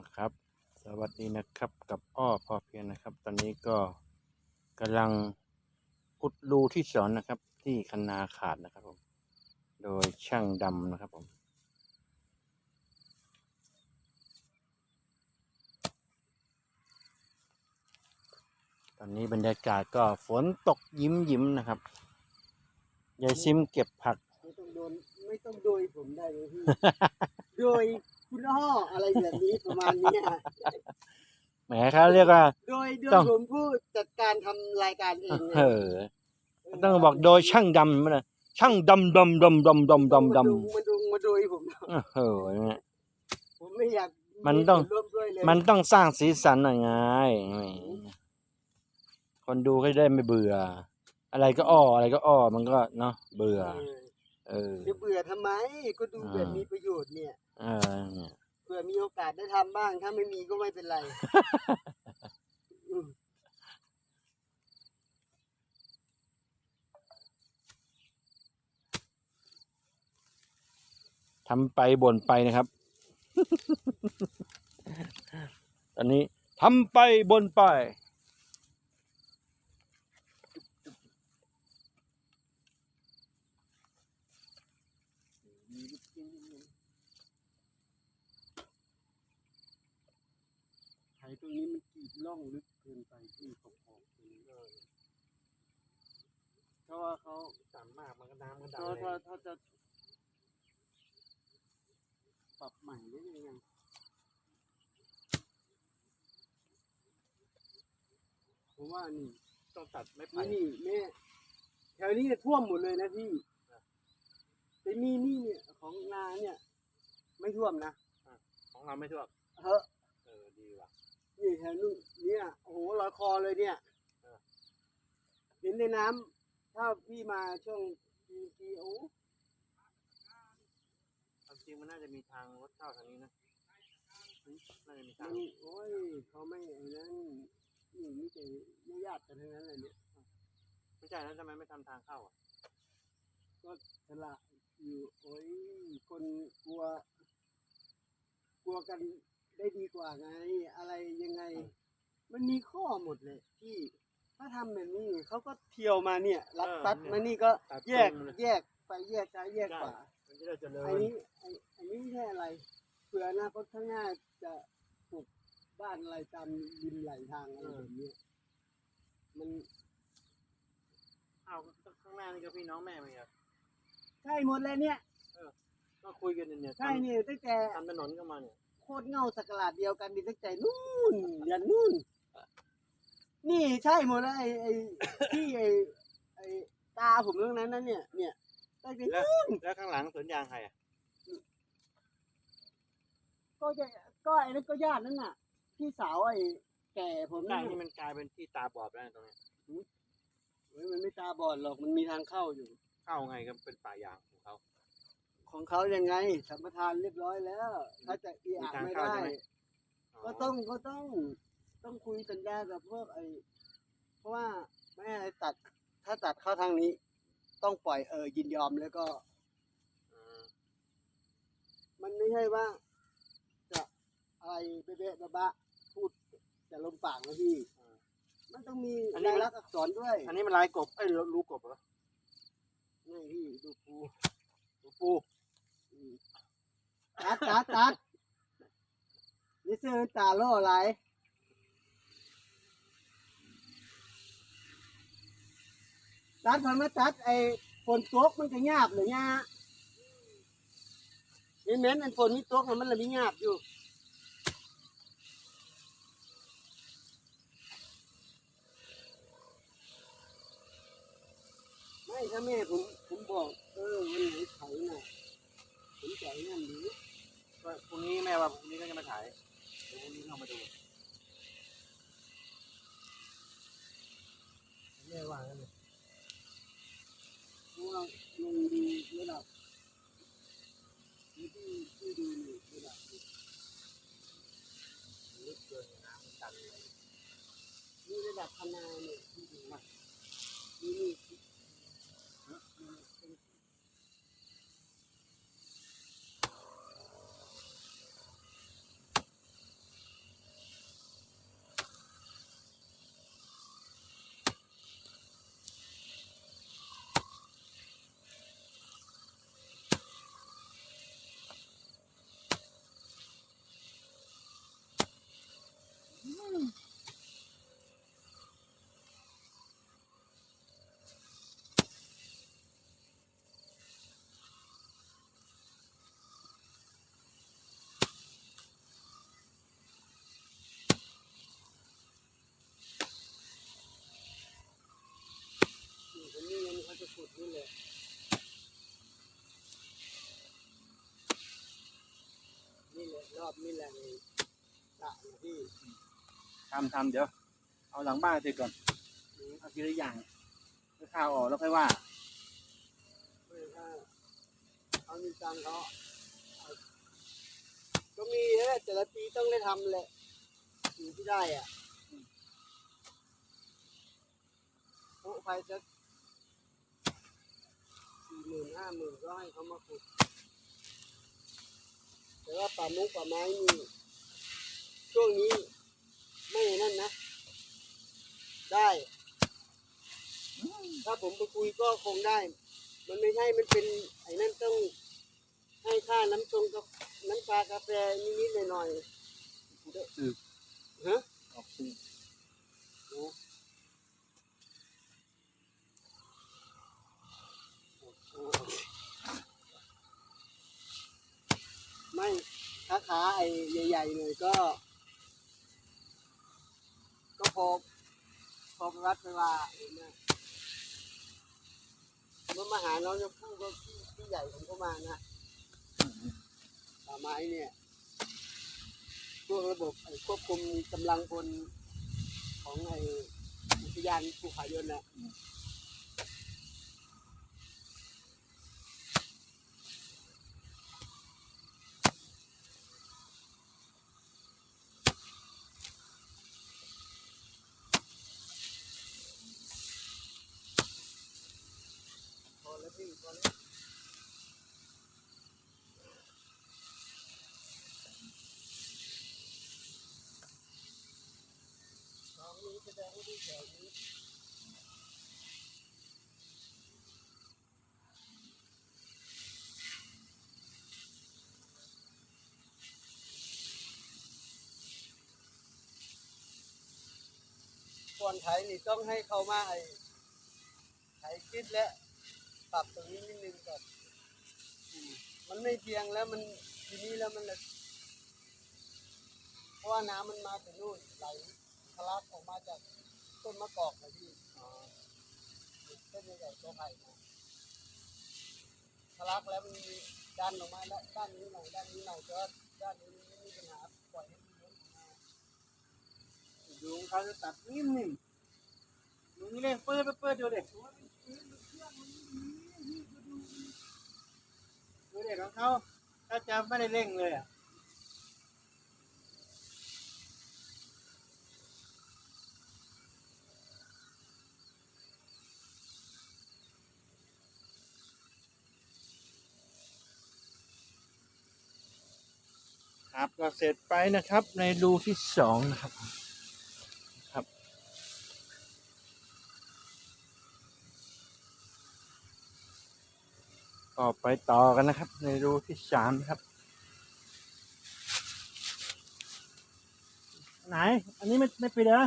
นะครับ สวัสดีนะครับกับอ้อพอเพียงนะครับ ตอนนี้ก็กำลังอุดรูที่สอนนะครับ ที่คันนาขาดนะครับผม โดยช่างดำนะครับผมตอนนี้บรรยากาศก็ฝนตกยิ้มยิ้มๆนะครับ ยายซิมเก็บผัก ไม่ต้องโดนไม่ต้องโดยผมได้เลยพี่ โดย คุณอ้ออะไรแบบนี้ประมาณเนี้ยแหมเขาเรียกว่า โดยโดยต้อง ผมผู้จัดการทำรายการเองเนี่ยเออต้องบอกโดยช่างดำมันนะช่างดำดำดำดำดำดำดำมาดูมาดูผมเออเนี่ย ผมไม่อยากมันต้องส่วร่วมด้วยเลยมันต้องสร้างสีสันหน่อยไงแหมคนดูก็ได้ไม่เบื่อ อะไรก็อ้ออะไรก็อ้อมันก็เนาะเบื่อ เออ เออจะเบื่อทำไม ก็ดูอ่าแบบมีประโยชน์เนี่ยเออเนี่ยเผื่อมีโอกาสได้ทำบ้าง ถ้าไม่มีก็ไม่เป็นไร อืมทำไปบ่นไปนะครับ ตอนนี้ทำไปบ่นไป มีลูกชิ้นนิดนึงไถตรงนี้มันกรีด ล่องลึกเกินไปที่ขอบขอบตรงนี้ก็เพราะว่าเขาต่ำมากมันก็น้ำก็ถ้าถ้าถ้าจะปรับใหม่ได้ยังไงเพราะว่านี่ ต้องตัดไม่ไผ่ นี่นี่แม่แถวนี้ท่วมหมดเลยนะพี่แต่นี่นี่เนี่ยของนาเนี่ย ไม่ท่วมนะของเราไม่ท่วมเฮ้อะ นี่แถวนู้นเนี่ยโอ้โหลอยคอเลยเนี่ยเออเห็นในน้ำถ้าพี่มาช่วงปีปีโอ้ความจริงมันน่าจะมีทางรถเข้าทางนี้นะน่าจะมีทามังนโอ้ยเขาไม่ไอ้นั้นนี่มีแต่ญาติๆกันทั้งนั้นเลยเนี่ยไม่ใช่แล้วทำไมไม่ทำทางเข้าอะก็สละอยู่โอ้ยคนกลัว กลัวกัน ได้ดีกว่าไง อะไรยังไง มันมีข้อหมดเลยที่ถ้าทำแบบนี้เขาก็เที่ยวมาเนี่ยรัดตัดมานี่ก็แยกแยกไปแยกซ้ายแยกขวา มันจะได้เจริญอันนี้ไอ้อันนี้ไม่ใช่อะไรเผื่ออนาคตข้างหน้าจะปลูกบ้านอะไรตามริมไหลทางอะไรแบบนี้มันอ้าวข้างหน้านี่ก็พี่น้องแม่ไหมครับใช่หมดเลยเนี่ย ก็คุยกันเนี่ยใช่เนี่ยตั้งแต่ทำถนนเข้ามาเนี่ยโค ตรเงาสักกลาดเดียวกันดิตั้งแต่นู่นยันนู่น นี่ใช่หมดเลยไอ้ไอ้ที่ไอ้ไอ้ตาผมเรื่องนั้นนั่นเนี่ย เนี่ยตั้งแต่แล้วแล้วข้างหลังสวนยางใครอะก็จะก็ไอ้นั่นก็ญาตินั่นน่ะ พี่สาวไอ้แก่ผมใช่นั่นนี่น่ะมันกลายเป็นที่ตาบอดแล้วตรงนี้เฮ้ยมันไม่ตาบอดหรอกมันมีทางเข้าอยู่ เข้าไงก็เป็นป่ายาง ของเขาของเขายังไง สัมปทานเรียบร้อยแล้ว ถ้าจะอีอะไม่ได้ ก็ต้องก็ต้องต้องคุยสัญญากับพวกไอ้เพราะว่าไม่ให้ตัดถ้าตัดเข้าทางนี้ ต้องปล่อยเออยินยอมแล้วก็อืมมันไม่ใช่ว่า จะอะไรเบ๊ะๆบะๆพูดแต่ลมปากนะพี่มันต้องมีลายลักษณ์อักษรด้วย อันนี้มันลายกบไอ้ยรูกบเหรอ นี่พี่ดูปูรูปู อืมตัดตัดตัดนี่ซื้อตาโล่อะไรตัดพอมาตัดไอ้ฝนตกมันก็หยาบหรือยะนี่เห็นไอันฝนมีตกมันมันเลยมีหยาบอยูุ่ดนี่เลยนี่แหละรอบนี่แหละเลยละพี่ ทำทำเดี๋ยว เอาหลังบ้านเสร็จก่อนเอาทีละอย่างให้ข้าวออกแล้วค่อยว่าเอามีตังเขาก็มีแหละแต่ละปีต้องได้ทำแหละสิ่งที่ได้อะโอ้ไปสักสี่หมื่นห้าหมื่นก็ให้เขามาขุดแต่ว่าป่ามุกป่าไม้นี่ช่วงนี้ ไม่นั่นนะ ได้ ถ้าผมไปคุยก็คงได้ มันไม่ใช่มันเป็น ไอ้นั่นต้อง ให้ค่าน้ำตรงกับน้ำชากาแฟนิดๆหน่อยสื่อๆฮะออกสื่อโอ้โอ้ไม่ค้าขาไอ้ใหญ่ๆหน่อยก็ ก็พอพอรัดเวลาเองนะเมื่อมาหาน้องจะพูดก็พี่พี่ใหญ่ผมก็มานะป่าไม้เนี่ยพวกระบบควบคุมกำลังพลของไอ้อุทยานภูผายนนะ แล้วพี่พอแล้วตอนนี้แสดงว่าที่แถวนี้ก่อนไถนี่ต้องให้เขามาไอ้ไถคิดและ ปรับตรงนี้นิดนึงก่อนอืมมันไม่เพียงแล้วมันทีนี้แล้วมันเลยเพราะว่าน้ำมันมาจากนู่นไหลทะลักออกมาจากต้นมะกอกนะพี่ต้นใหญ่ๆตัวไผ่นะทะลักแล้วมันมีดันออกมาแล้วด้านนี้หน่อยด้านนี้หน่อยก็ด้านนี้ไม่มีปัญหาปล่อยให้มันล้นออกมาดูของเขาจะตัดนิ่มๆมึงนี่เล่นเปิดเปิดดูเด็กดูเด็ก ของเขาถ้าจะไม่ได้เร่งเลยอะครับก็เสร็จไปนะครับในรูที่สองนะครับ ก็ไปต่อกันนะครับ ในรูที่สามครับ ไหน อันนี้ไม่ไม่ปิดเหรอ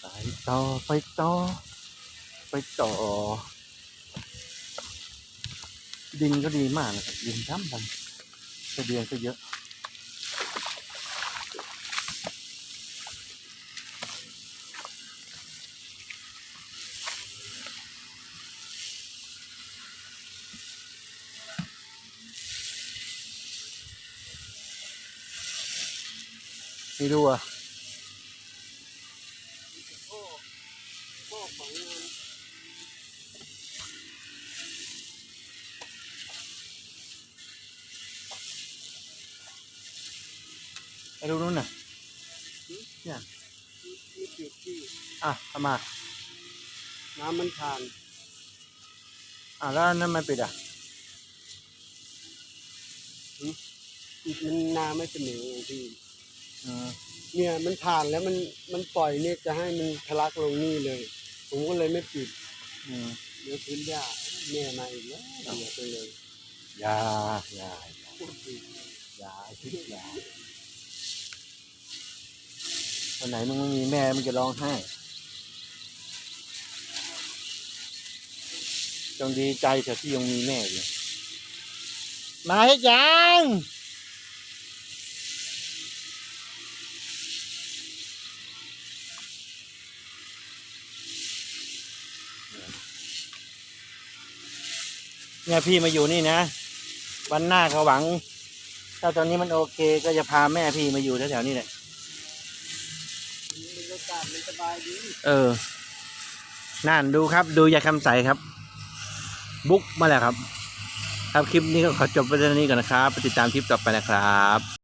ไปต่อไปต่อไปต่อ ดินก็ดีมากนะครับดินดำดำเสบียงก็เยอะไม่รู้อะ ดูนู่นน่ะที่ที่ปิดที่อะทำมา น้ำมันผ่าน อะแล้วอันนั่นไม่ปิดอะปิดมันน้ำไม่เสมอไงพี่อืมเนี่ยมันผ่านแล้วมันมันปล่อยเนี่ยจะให้มันทะลักลงนี่เลย ผมก็เลยไม่ปิดอืมเดี๋ยวพื้นหญ้าแม่มาอีกแล้วเดี๋ยวไปเลยอยาอยาอยาคิดอยา วันไหนมึงไม่มีแม่มึงจะร้องไห้จงดีใจเถอะที่ยังมีแม่อยู่มาให้ยังเนี่ยพี่มาอยู่นี่นะ วันหน้าเขาหวัง ถ้าตอนนี้มันโอเคก็จะพาแม่พี่มาอยู่แถวๆนี้แหละ เออนั่นดูครับดูยาคำใสครับ บุ๊กมาแล้วครับ ครับคลิปนี้ก็ขอจบไปเท่านี้ก่อนนะครับไปติดตามคลิปต่อไปนะครับ